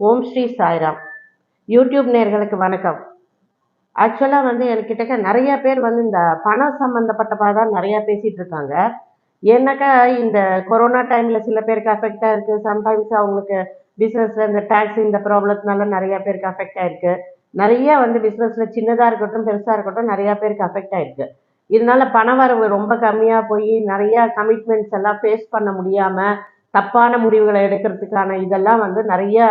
ஓம் Sri Sairam. YouTube நேர்களுக்கு வணக்கம். ஆக்சுவலாக வந்து என்கிட்ட நிறைய பேர் வந்து இந்த பணம் சம்மந்தப்பட்டப்பா தான் நிறையா பேசிகிட்டு இருக்காங்க. ஏன்னாக்கா இந்த கொரோனா டைமில் சில பேருக்கு அஃபெக்ட் ஆயிருக்கு. சம்டைம்ஸ் அவங்களுக்கு பிஸ்னஸ் இந்த டேக்ஸ் இந்த ப்ராப்ளத்தினால நிறைய பேருக்கு அஃபெக்ட் ஆகிருக்கு நிறைய வந்து பிஸ்னஸில் சின்னதாக இருக்கட்டும் பெருசாக இருக்கட்டும் நிறையா பேருக்கு அஃபெக்ட் ஆகிருக்கு இதனால பண வரவு ரொம்ப கம்மியாக போய் நிறையா கமிட்மெண்ட்ஸ் எல்லாம் ஃபேஸ் பண்ண முடியாமல் தப்பான முடிவுகளை எடுக்கிறதுக்கான இதெல்லாம் வந்து நிறையா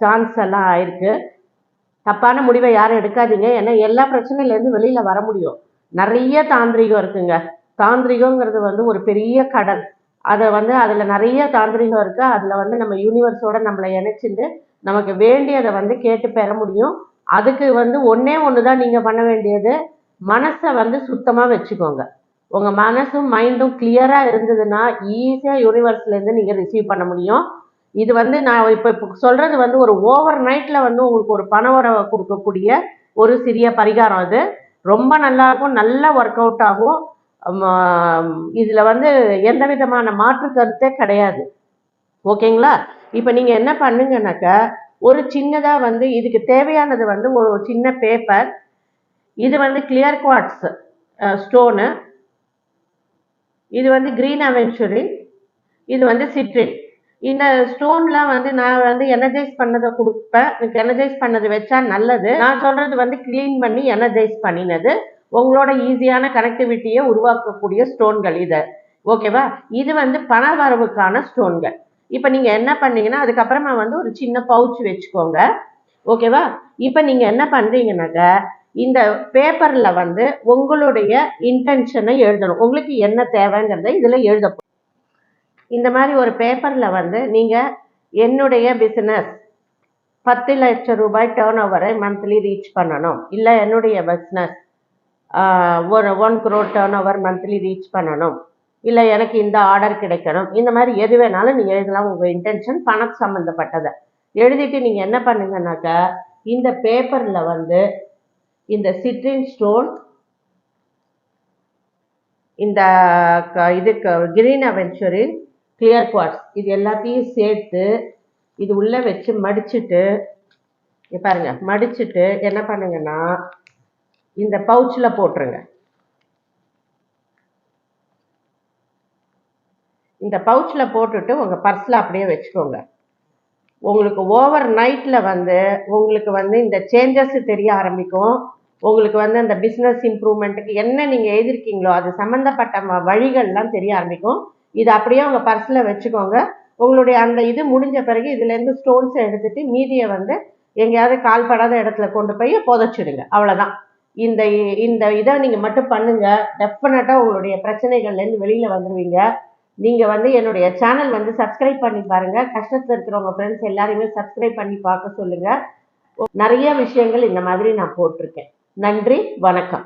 சான்ஸ் எல்லாம் ஆயிருக்கு. தப்பான முடிவை யாரும் எடுக்காதீங்க. ஏன்னா எல்லா பிரச்சனையிலேருந்து வெளியில் வர முடியும். நிறைய தாந்திரிகம் இருக்குங்க. தாந்திரிகங்கிறது வந்து ஒரு பெரிய கடல். அதை வந்து அதில் நிறைய தாந்திரிகம் இருக்குது அதில் வந்து நம்ம யூனிவர்ஸோட நம்மளை இணைச்சிட்டு நமக்கு வேண்டியதை வந்து கேட்டு பெற முடியும். அதுக்கு வந்து ஒன்றே ஒன்று தான் நீங்கள் பண்ண வேண்டியது. மனசை வந்து சுத்தமாக வச்சுக்கோங்க. உங்கள் மனசும் மைண்டும் கிளியராக இருந்ததுன்னா ஈஸியாக யூனிவர்ஸ்லேருந்து நீங்கள் ரிசீவ் பண்ண முடியும். இது வந்து நான் இப்போ இப்போ சொல்கிறது வந்து ஒரு ஓவர் நைட்டில் வந்து உங்களுக்கு ஒரு பண உறவை கொடுக்கக்கூடிய ஒரு சிறிய பரிகாரம் அது. ரொம்ப நல்லாயிருக்கும் நல்ல நல்லா ஒர்க் அவுட் ஆகும் இதில் வந்து எந்த விதமான மாற்று கருத்தே கிடையாது. ஓகேங்களா? இப்போ நீங்கள் என்ன பண்ணுங்கனாக்கா ஒரு சின்னதாக வந்து இதுக்கு தேவையானது வந்து ஒரு சின்ன பேப்பர் இது வந்து கிளியர் குவாட்ஸ் ஸ்டோனு இது வந்து க்ரீன் அவென்ச்சுரி இது வந்து சிட்ரின் இந்த ஸ்டோன்லாம் வந்து நான் வந்து எனர்ஜைஸ் பண்ணதை கொடுப்பேன். எனக்கு எனர்ஜைஸ் பண்ணது வச்சா நல்லது. நான் சொல்றது வந்து க்ளீன் பண்ணி எனர்ஜைஸ் பண்ணினது. உங்களோட ஈஸியான கனெக்டிவிட்டியை உருவாக்கக்கூடிய ஸ்டோன்கள் இது. ஓகேவா இது வந்து பண வரவுக்கான ஸ்டோன்கள் இப்போ நீங்கள் என்ன பண்ணீங்கன்னா அதுக்கப்புறமா வந்து ஒரு சின்ன பவுச் வச்சுக்கோங்க. ஓகேவா இப்போ நீங்கள் என்ன பண்ணுறீங்கனாக்க இந்த பேப்பரில் வந்து உங்களுடைய இன்டென்ஷனை எழுதணும். உங்களுக்கு என்ன தேவைங்கிறத இதில் எழுத இந்த மாதிரி ஒரு பேப்பரில் வந்து நீங்கள் என்னுடைய பிஸ்னஸ் பத்து லட்சம் ரூபாய் டேர்ன் ஓவரை மந்த்லி ரீச் பண்ணணும். இல்லை என்னுடைய பிஸ்னஸ் ஒரு one crore turnover monthly reach பண்ணணும். இல்லை எனக்கு இந்த ஆர்டர் கிடைக்கணும். இந்த மாதிரி எது வேணாலும் நீங்கள் எழுதலாம். உங்கள் இன்டென்ஷன் பணம் சம்மந்தப்பட்டதை எழுதிட்டு நீங்கள் என்ன பண்ணுங்கனாக்கா இந்த பேப்பரில் வந்து இந்த சிட்ரின் ஸ்டோன் இந்த இதுக்கு கிரீன் அவென்ச்சுரின் கிளியர் குவார்ட்ஸ் இது எல்லாத்தையும் சேர்த்து இது உள்ளே வச்சு மடிச்சுட்டு பாருங்க மடிச்சுட்டு என்ன பண்ணுங்கன்னா இந்த பவுச்சில் போட்டுருங்க. இந்த பவுச்சில் போட்டுட்டு உங்கள் பர்ஸில் அப்படியே வச்சுக்கோங்க. உங்களுக்கு ஓவர் நைட்டில் வந்து உங்களுக்கு வந்து இந்த சேஞ்சஸ் தெரிய ஆரம்பிக்கும். உங்களுக்கு வந்து அந்த பிஸ்னஸ் இம்ப்ரூவ்மெண்ட்டுக்கு என்ன நீங்கள் எழுதிருக்கீங்களோ அது சம்மந்தப்பட்ட வழிகள்லாம் தெரிய ஆரம்பிக்கும். இது அப்படியே உங்கள் பர்ஸில் வச்சுக்கோங்க. உங்களுடைய அந்த இது முடிஞ்ச பிறகு இதுலேருந்து ஸ்டோன்ஸை எடுத்துகிட்டு மீதியை வந்து எங்கேயாவது கால்படாத இடத்துல கொண்டு போய் புதைச்சிடுங்க. அவ்வளோதான் இந்த இந்த இதை நீங்கள் மட்டும் பண்ணுங்கள் டெஃபினட்டாக உங்களுடைய பிரச்சனைகள்லேருந்து வெளியில் வந்துடுவீங்க நீங்கள் வந்து என்னுடைய சேனல் வந்து சப்ஸ்கிரைப் பண்ணி பாருங்கள் கஷ்டத்தில் இருக்கிறவங்க ஃப்ரெண்ட்ஸ் எல்லாரையுமே சப்ஸ்கிரைப் பண்ணி பார்க்க சொல்லுங்கள் நிறைய விஷயங்கள் இந்த மாதிரி நான் போட்டிருக்கேன். நன்றி வணக்கம்.